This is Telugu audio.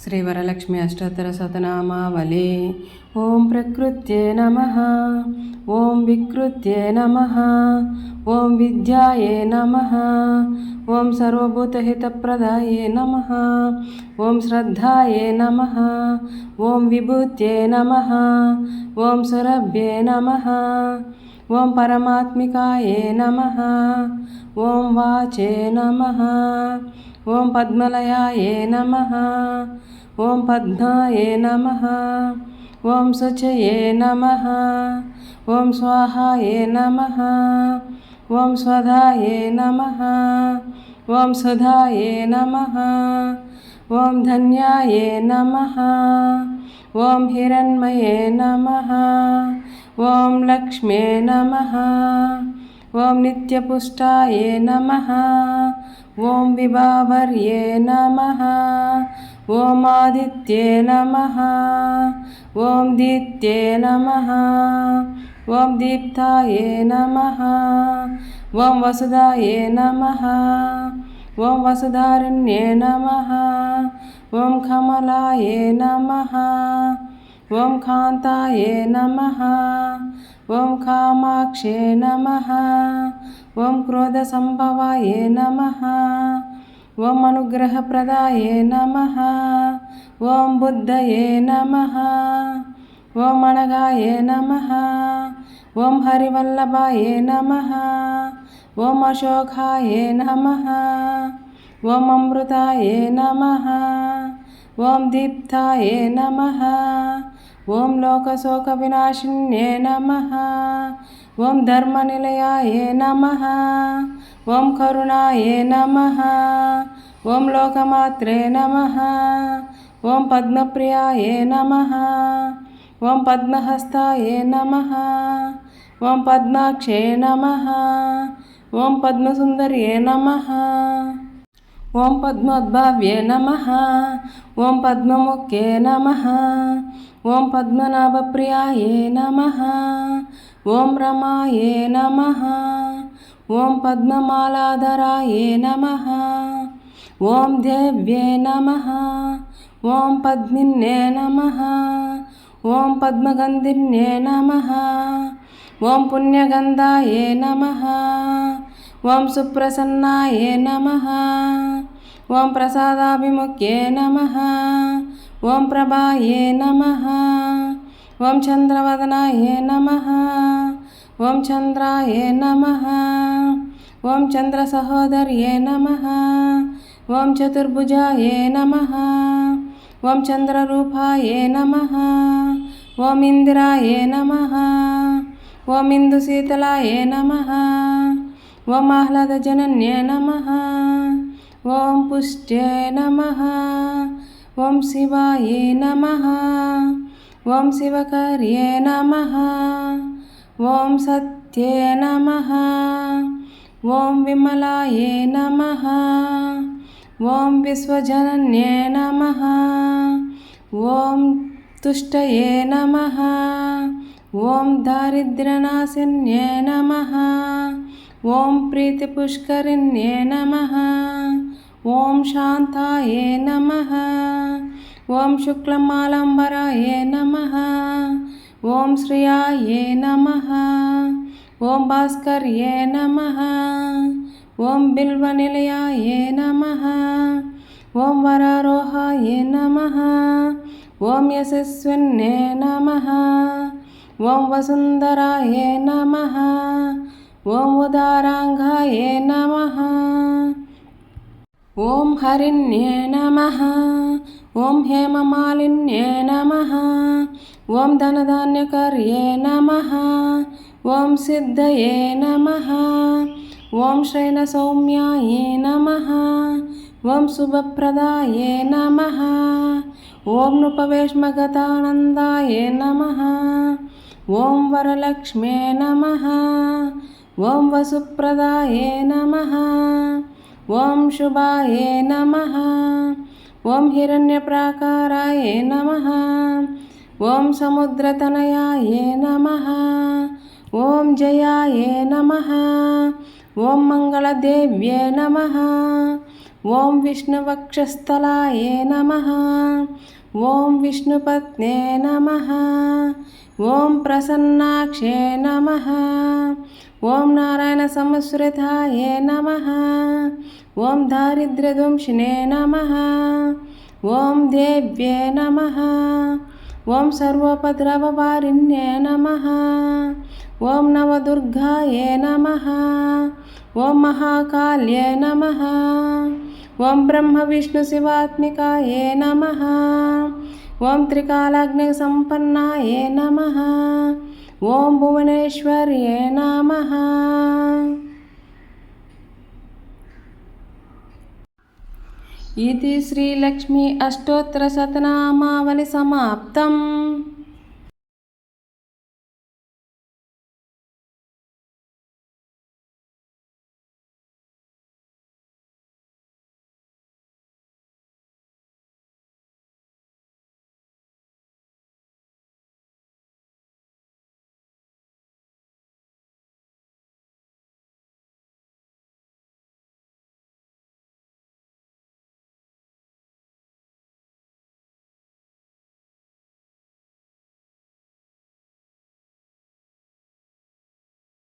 శ్రీవరలక్ష్మి అష్టోత్తర శతనామావళి ఓం ప్రకృత్యే నమ ఓం వికృత్యే నమ ఓం విద్యాయే నమ ఓం సర్వభూతహితప్రదాయే నమ ఓం శ్రద్ధాయే నమ ఓం విభూత్యే నమ ఓం సురభ్యే నమ ఓం పరమాత్మికాయే నమ ఓం వాచే నమ ఓం పద్మలయాయే నమ ఓం పద్మాయే నమ ఓం శుచయే నమ ఓం స్వాహాయే నమ ఓం స్వధాయే నమ ఓం సుధాయే నమ ఓం ధన్యాయే నమ ఓం హిరణ్మయే నమ ఓం లక్ష్మే నమ ఓం నిత్యపుష్టాయే నమ ఓం విభావర్యే నమ. ఓం ఆదిత్యే నమ. ఓం దిత్యే నమ. ఓం దీప్తాయే నమ. ఓం వసుదాయే నమ. ఓం వసుధారణ్యే నమ. ఓం కమలాయే నమ. ఓం కాంతాయే నమ. ఓం కామాక్షే నమ. ఓం క్రోధ క్రోధసంభవాయే నమ. ఓం అనుగ్రహప్రదాయే నమ. ఓం బుద్ధయే నమ. ఓం అనగాయే నమ. ఓం హరివల్లభాయే నమ. ఓం అశోకాయే నమ. ఓం అమృతాయే నమ. ఓం దీప్తాయే నమ. ఓం లోకశోక వినాశిన్యే నమ. ఓం ధర్మనిలయాయే నమ. ఓం కరుణాయే నమ. ఓం లోకమాత్రే నమ. ఓం పద్మప్రియాయే నమ. ఓం పద్మహస్తాయే నమ. ఓం పద్మాక్షే నమ. ఓం పద్మసుందర్యే నమ. ఓం పద్మోద్భావ్యే నమ. ఓం పద్మముఖ్యే నమ. ఓం పద్మనాభప్రియాయే నమ. ఓం రమాయే నమ. ఓం పద్మమాలాధరాయే నమ. ఓం దేవ్యే నమ. ఓం పద్మిన్యే నమ. ఓం పద్మగంధిన్యే నమ. ఓం పుణ్యగంధాయే నమ. ఓం సుప్రసన్నాయే నమ. ఓం ప్రసాదాభిముఖ్యే నమ. ఓం ప్రభాయే నమ. ఓం చంద్రవదనాయే నమ. ఓం చంద్రాయే నమ. ఓం చంద్ర సహోదర్యే నమ. ఓం చతుర్భుజాయే నమ. ఓం చంద్రరూపాయే నమ. ఓం ఇందిరాయే నమ. ఓం ఇందుశీతలాయే నమ. ఓం ఆహ్లాదజనన్యే నమ. ఓం పుష్ట్యే నమ. ఓం శివాయే నమ. ఓం శివకర్యే నమ. ఓం సత్యే నమ. ఓం విమలాయే నమ. ఓం విశ్వజనన్యే నమ. ఓం తుష్టయే నమ. ఓం దారిద్ర్యనాశిన్యే నమ. ఓం ప్రీతిపుష్కరిణ్యే నమ ఓం శాంతాయే నమ ఓం శుక్లమాలంబరాయే నమ ఓం శ్రియాయే నమ ఓం భాస్కర్యే నమ ఓం బిల్వనిలయాయే నమ ఓం వరారోహాయే నమ ఓం యశస్విన్యే నమ ఓం వసుంధరాయే నమ ఓం ఉదారాంగాయే నమ. ఓం హరిణ్యే నమ. ఓం హేమమాలిన్యే నమ. ఓం ధనధాన్యకర్యే నమ. ఓం సిద్ధయే నమ. ఓం శైలసౌమ్యాయే నమ. ఓం శుభప్రదాయే నమ. ఓం నృపవేష్మగతానందాయే నమ. ఓం వరలక్ష్మే నమ. ఓం వసుప్రదాయే నమ. ఓం శుభాయే నమ. ఓం హిరణ్యప్రాకారాయే నమ. ఓం సముద్రతనయాయే నమ. ఓం జయాయే నమ. ఓం మంగళదేవ్యే నమ. ఓం విష్ణువక్షస్థలాయ నమ. ఓం విష్ణుపత్నే నమ. ఓం ప్రసన్నాక్షే నమ. ఓం నారాయణ సంస్మృతాయ నమ. ఓం దారిద్ర్యధ్వంసినే నమ. ఓం దేవ్యే నమ. ఓం సర్వోపద్రవవారిణ్యే నమ. ఓం నమ దుర్గాయే నమ. ఓం మహాకాల్యే నమ. ఓం బ్రహ్మ విష్ణు శివాత్మికాయే నమ. ఓం త్రికాలాగ్ని సంపన్నాయే నమ. ఓం భువనేశ్వర్యే నమ. ఇది శ్రీలక్ష్మి అష్టోత్తర సతనామావళి సమాప్తం.